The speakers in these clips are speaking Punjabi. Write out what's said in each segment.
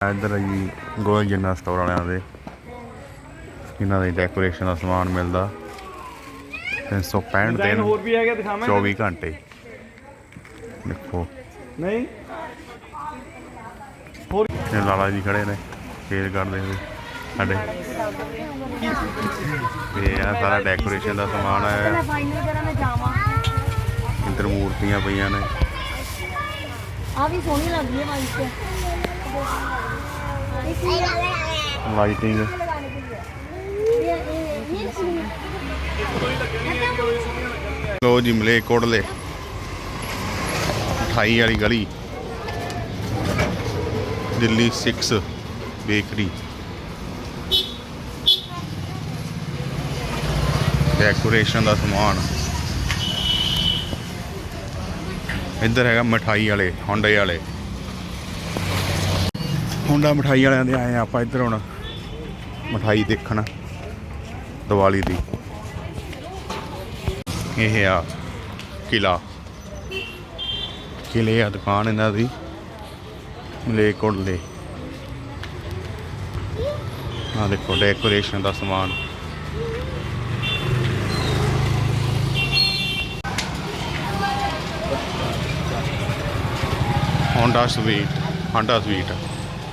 ਇੱਧਰ ਹੈ ਜੀ ਗੋਲ ਜਿੰਨਾ ਸਟੋਰ ਵਾਲਿਆਂ ਦੇ। ਇਹਨਾਂ ਦੇ ਡੈਕੋਰੇਸ਼ਨ ਦਾ ਸਮਾਨ ਮਿਲਦਾ। 365 ਡਿਜ਼ਾਈਨ ਦਿਨ ਹੋਰ ਵੀ ਹੈਗੇ ਦਿਖਾਵਾਂ 24 ਘੰਟੇ। ਦੇਖੋ। ਨਹੀਂ। ਇਹ ਲਾਲਾ ਜੀ ਖੜੇ ਨੇ ਫੇਰ ਕਰਦੇ ਹੋਏ। ਸਾਡੇ। ਇਹ ਸਾਰਾ ਡੈਕੋਰੇਸ਼ਨ ਦਾ ਸਮਾਨ ਹੈ ਫਾਈਨਲ ਕਰਾਂ ਮੈਂ ਜਾਵਾਂ। ਇੱਧਰ ਮੂਰਤੀਆਂ ਪਈਆਂ ਨੇ। ਆ ਵੀ ਸੋਹਣੀ ਲੱਗਦੀ ਹੈ ਵਾਈਟ ਤੇ ਲਾਈਟਿੰਗ ਲੋ ਜੀ ਮਲੇ ਕੋਟਲੇ। 28 ਵਾਲੀ ਗਲੀ। ਦਿੱਲੀ 6 ਬੇਕਰੀ। ਡੈਕੋਰੇਸ਼ਨ ਦਾ ਸਮਾਨ। ਇੱਧਰ ਹੈਗਾ ਮਠਾਈ ਵਾਲੇ ਹੋਂਡੇ ਵਾਲੇ। ਹੋਂਡਾ ਮਠਾਈ ਵਾਲਿਆਂ ਦੇ ਆਏ ਹਾਂ ਆਪਾਂ ਇੱਧਰ ਹੁਣ। ਮਠਾਈ ਦੇਖਣ, ਦੀਵਾਲੀ ਦੀ। ਇਹ ਆ ਕਿਲਾ। ਕਿਲੇ ਆ ਦੁਕਾਨ ਇਹਨਾਂ ਦੀ ਮਲੇਕੋਟਲੇ ਆ ਦੇਖੋ ਡੈਕੋਰੇਸ਼ਨ ਦਾ ਸਮਾਨ। ਹੋਂਡਾ ਸਵੀਟ, ਹਾਂਡਾ ਸਵੀਟ।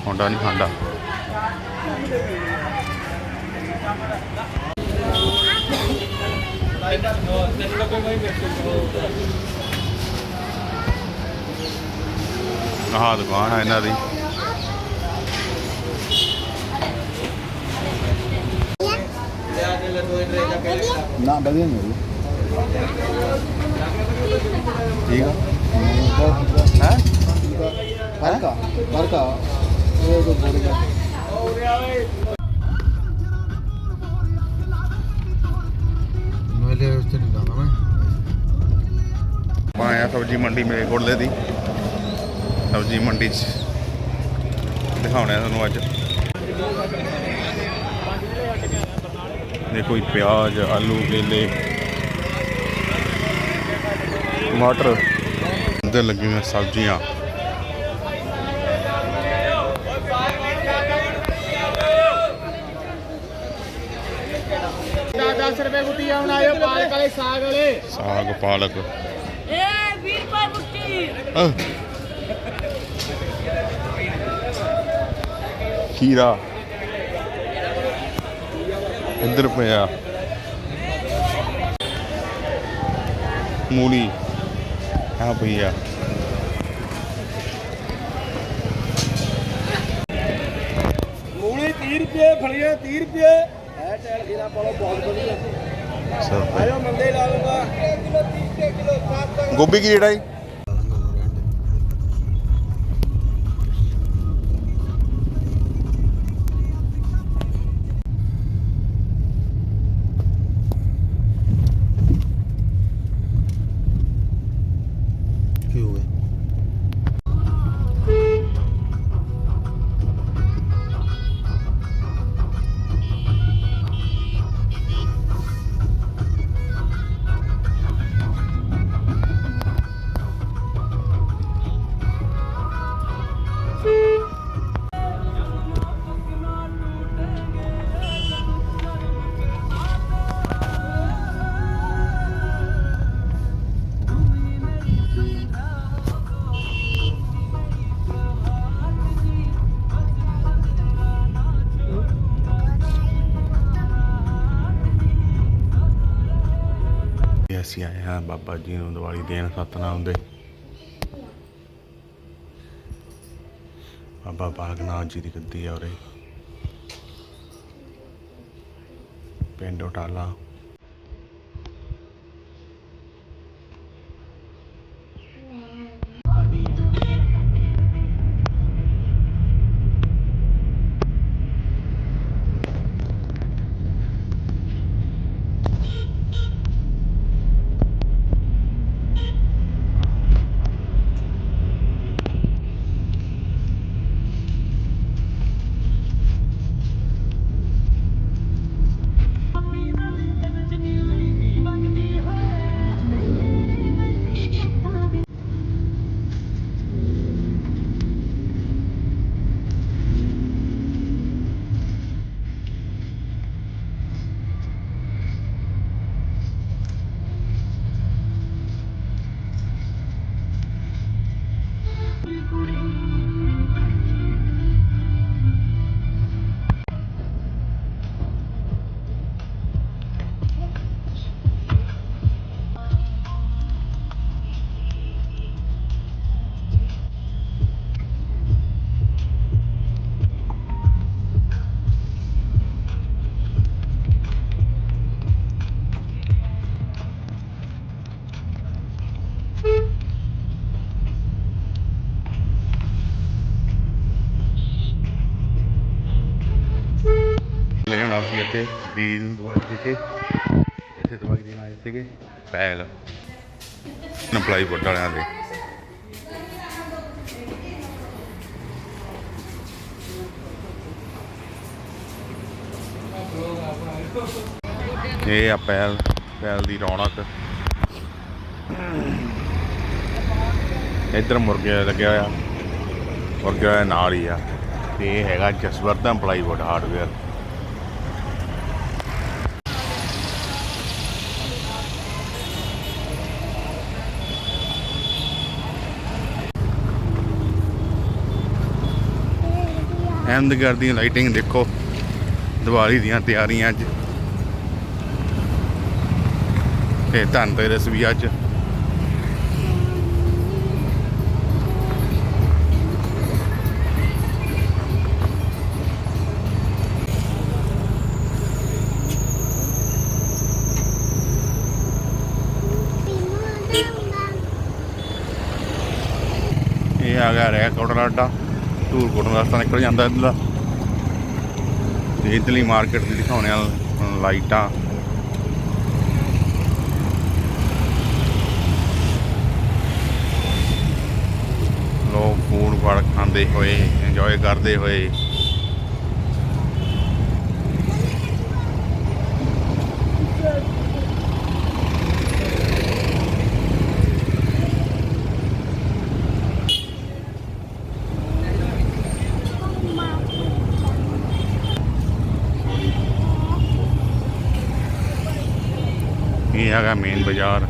ਹੋਂਡਾ ਨਹੀਂ ਹਾਂਡਾ। ਆਹ ਦੁਕਾਨ ਆ ਇਹਨਾਂ ਦੀ। ਨਾ ਵਧੀਆ ਨਹੀਂ ਠੀਕ ਆ। ਹੈ? ਫ਼ਰਕ ਫ਼ਰਕ ਮੇਲੇ ਉਸ ਨਹੀਂ ਜਾਣਾ ਮੈਂ। ਆਪਾਂ ਸਬਜ਼ੀ ਮੰਡੀ ਮੇਰੇ ਕੋਲੇ ਦੀ। ਸਬਜ਼ੀ ਮੰਡੀ 'ਚ। ਦਿਖਾਉਣਾ ਤੁਹਾਨੂੰ ਅੱਜ। ਦੇਖੋ ਜੀ ਪਿਆਜ਼, ਆਲੂ, ਕੇਲੇ। ਟਮਾਟਰ। ਅੰਦਰ ਲੱਗੀਆਂ ਸਬਜ਼ੀਆਂ। ਏ ਸਾਗ ਵਾਲੇ। ਸਾਗ ਪਾਲਕ। ਏ ਇੱਧਰ ਪਿਆ। ਮੂਲੀ। ਆ। ਭਈਆ ਮੂਲੀ 30 ਰੁਪਏ ਫਲੀਆਂ 30 ਰੁਪਏ। ਹੈ ਟੈਲ ਖੀਰਾ ਪਾਲੋ ਬਹੁਤ ਵਧੀਆ। ਸੌ ਆਇਓ ਮੰਦੇ ਲਾ ਲੂੰਗਾ ਅਸੀਂ ਆਏ ਹਾਂ ਬਾਬਾ ਜੀ ਨੂੰ ਦੀਵਾਲੀ ਦੇਣ, ਸਤਨਾਮ ਦੇ। ਬਾਬਾ ਬਾਗਨਾਥ ਜੀ ਦੀ ਗੱਦੀ ਆ ਉਰੇ। ਪਿੰਡ ਉਟਾਲਾ। ਆਉਣਾ ਇੱਥੇ ਦੀ ਨੂੰ ਦਵਾਈ ਦੇ ਇੱਥੇ ਦਵਾਈ ਦੇਣ ਆਏ ਸੀਗੇ ਪੈਲ। ਨਪਲਾਈ ਬੋਰਡ ਵਾਲਿਆਂ ਦੇ। ਇਹ ਆ ਪੈਲ। ਪੈਲ ਦੀ ਰੌਣਕ। ਇੱਧਰ ਮੁਰਗੇ ਲੱਗਿਆ ਹੋਇਆ। ਮੁਰਗੇ ਵਾਲੇ ਨਾਲ ਹੀ ਆ। ਤੇ ਇਹ ਹੈਗਾ ਜਸਵਰਧਨ ਪਲਾਈਵੁੱਡ ਹਾਰਡਵੇਅਰ ਅਹਿਮਦਗੜ੍ਹ ਦੀਆਂ ਲਾਈਟਿੰਗ ਦੇਖੋ। ਦੀਵਾਲੀ ਦੀਆਂ ਤਿਆਰੀਆਂ ਅੱਜ। ਤੇ ਧਨਤੇਰਸ ਵੀ ਅੱਜ। ਇਹ ਆ ਗਿਆ ਰੈਕ ਕੋਟਲਾ ਅੱਡਾ ਟੂਰ ਕੋਟਨ ਦਾ ਰਸਤਾ ਨਿਕਲ ਜਾਂਦਾ ਇੱਧਰਲਾ ਤੇ ਇੱਧਰਲੀ ਮਾਰਕੀਟ ਦੀ ਦਿਖਾਉਣੇ ਆ ਲਾਈਟਾਂ। ਲੋਕ ਫੂਡ ਫੜ ਖਾਂਦੇ ਹੋਏ ਇੰਜੋਏ ਕਰਦੇ ਹੋਏ। ਇਹ ਹੈਗਾ ਮੇਨ ਬਾਜ਼ਾਰ।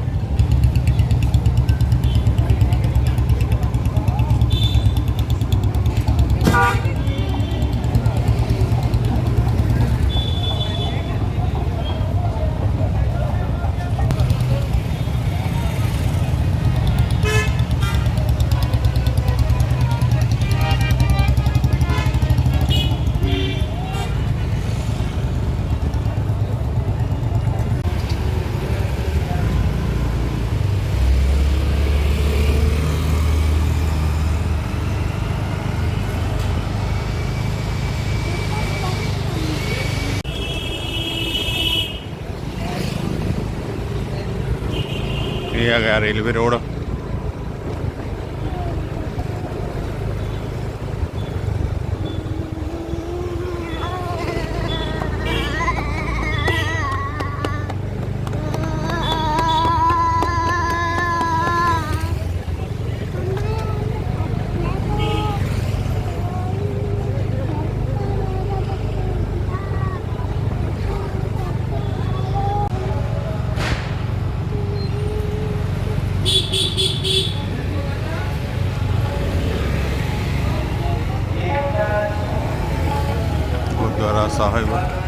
ਇਹ ਹੈਗਾ sahayı.